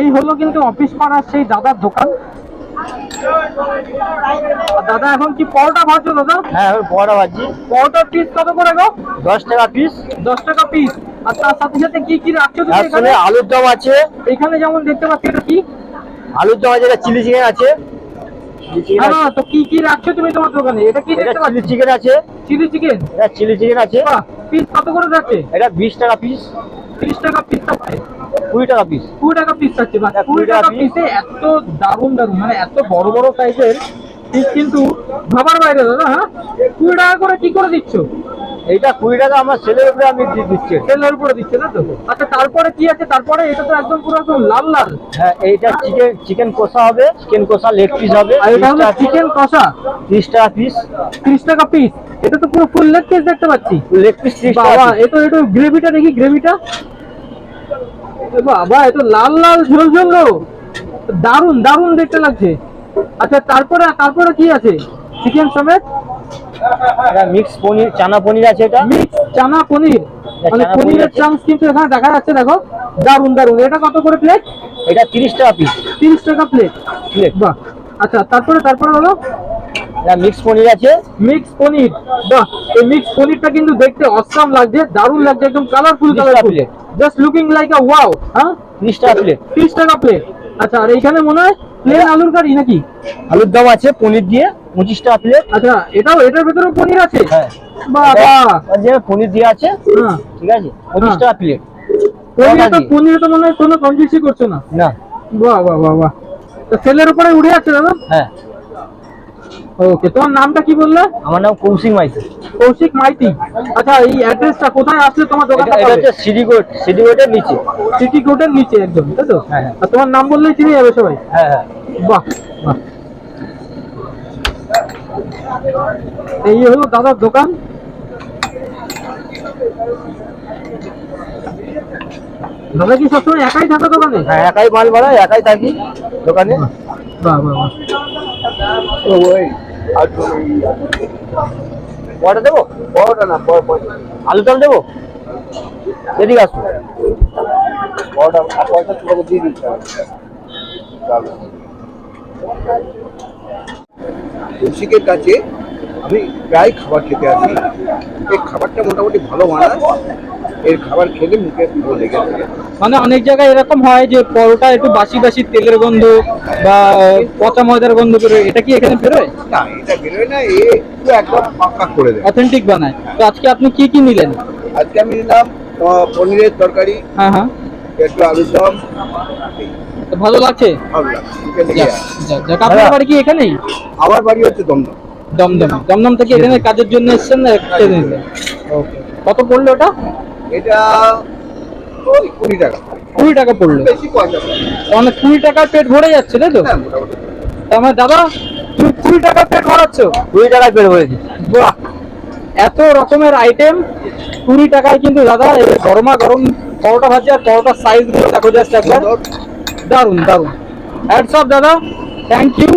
এই হলো কিন্তু অফিস পাড়ার সেই দাদার দোকান। দাদা এখন কি পরোটা ভাজছো দাদা? হ্যাঁ পরোটা ভাজি পরোটার পিস কত করে গো? দশ টাকা পিস দশ টাকা পিস আর তার সাথে সাথে কি কি রাখছো তুমি এখানে? আলুর দম আছে। এখানে যেমন দেখতে পাচ্ছি এটা কি? আলুর দম আছে এটা চিলি চিকেন আছে। না, তো কি কি রাখছো তুমি তোমার দোকানে? এটা কি দেখতে চিলি পাচ্ছি? চিকেন আছে। Chilli chicken? এটা চিলি চিকেন আছে। পিস কত করে যাচ্ছে এটা বিশ টাকা পিস তিরিশ টাকা পিস থাকছে কুড়ি টাকা পিস কুড়ি টাকা পিস থাকছে বা হ্যাঁ, কুড়ি টাকা পিসে এত দারুণ দারুণ মানে এত বড় বড় সাইজের পিস কিন্তু ভাবার বাইরে দাদা হ্যাঁ? কুড়ি টাকা করে কি করে দিচ্ছ? এইটা কুড়ি টাকা আমার ছেলের উপরে আমি দিয়ে দিচ্ছি। তেলের উপরে দিচ্ছে না তো? আচ্ছা তারপরে কি আছে? তারপরে এটা তো একদম পুরো একদম লাল লাল। হ্যাঁ এইটা চিকেন চিকেন কষা হবে চিকেন কষা লেগ পিস হবে আর এটা হলো চিকেন কষা? তিরিশ টাকা পিস ত্রিশ টাকা পিস এটা তো পুরো ফুল লেগ পিস দেখতে পাচ্ছি। লেগ পিস বাবা piece। এ তো একটু গ্রেভিটা দেখি গ্রেভিটা। বাবা এ তো লাল লাল ঝোল ঝোল। দারুণ দারুণ দেখতে লাগছে। আচ্ছা তারপরে তারপরে কি আছে? চিকেন সমেত? এটা মিক্স পনির চানা পনির আছে এটা? মিক্স চানা পনির। মানে পনিরের। চান্স কিন্তু এখানে দেখা যাচ্ছে দেখো। দারুণ দারুণ এটা কত করে প্লেট এটা তিরিশ টাকা পিস তিরিশ টাকা প্লেট প্লেট বাহ। আচ্ছা তারপরে তারপরে হলো এটা মিক্স পনির আছে? মিক্স পনির। বাহ এই মিক্স পনিরটা কিন্তু দেখতে অসাম লাগছে দারুণ লাগছে একদম colourful colourful just looking like a wow হ্যাঁ? তিরিশ টাকা প্লেট তিরিশ টাকা প্লেট আচ্ছা আর এইখানে মনে হয় প্লেন আলুর কারি নাকি? আলুর দম আছে পনির দিয়ে পঁচিশ টাকা প্লেট আচ্ছা এটাও এটার ভেতরেও পনির আছে? হ্যাঁ। বাহ বাহ আর যে পনির দিয়ে আছে হ্যাঁ। ঠিক আছে পঁচিশ হ্যাঁ। টাকা প্লেট পনিরে তো। পনিরে তো মনে হয় কোনো কনফিউজই করছ না। না। বাহ বাহ বাহ বাহ। তো সেলের উপরে উড়ে যাচ্ছে দাদা? হ্যাঁ। ওকে তোমার নামটা কি বললে? আমার নাম কৌশিক মাইতি। কৌশিক মাইতি। আচ্ছা এই অ্যাড্রেসটা কোথায় আসলে তোমার দোকানটা এটা হচ্ছে সিডিগোট সিডিগোটের নিচে। সিটি কোর্টের নিচে একদম তাই তো? হ্যাঁ, হ্যাঁ। আর তোমার নাম বললেই চিনে যাবে সবাই? হ্যাঁ হ্যাঁ। বাহ বাহ। এই হলো দাদার দোকান। দাদা কি সবসময় একাই থাকো দোকানে? হ্যাঁ একাই মাল বাড়াই একাই থাকি দোকানে। বাহ বাহ বাহ। পরোটা দেবো? পরোটা না আলু দম দেবো? এদিকে আসব পরোটা পয়সা তোমাকে দিয়ে দিচ্ছি কৌশিকের কাছে আমি প্রায় খাবার খেতে আসি। এই খাবারটা মোটামুটি ভালো বানায়। এর খাবার খেলে মুখে লেগে থাকে। মানে অনেক জায়গায় এরকম হয় যে পরোটা একটু বাসি বাসি তেলের গন্ধ বা পচা ময়দার গন্ধ করে এটা কি এখানে বেরোয় না এটা বেরোয় না এ পুরো একদম পাক্কা করে দেয়। অথেন্টিক বানায়। তো আজকে আপনি কি কি নিলেন? আজকে আমি নিলাম পনিরের তরকারি হ্যাঁ হ্যাঁ। একটু আলুর দম। ভালো লাগছে। আপনার বাড়ি কি এখানেই? আমার বাড়ি হচ্ছে দমদম। দমদম। দমদম থেকে এখানে কাজের জন্য এসেছেন না ওকে। কত পড়ল ওটা? এটা ওই কুড়ি টাকা। কুড়ি টাকা পড়ল। বেশি পয়সা মানে কুড়ি টাকার পেট ভরে যাচ্ছে তাই তো? হ্যাঁ মোটামুটি। তার মানে দাদা তুমি কুড়ি টাকার পেট ভরাচ্ছ? কুড়ি টাকা বের হয়েছে বাহ! এত রকমের আইটেম কুড়ি টাকায় কিন্তু দাদা এই গরমা গরম পরোটা ভাজি আর পরোটার সাইজগুলো দেখো জাস্ট একবার। দারুণ দারুণ হ্যাটস অফ দাদা থ্যাংক ইউ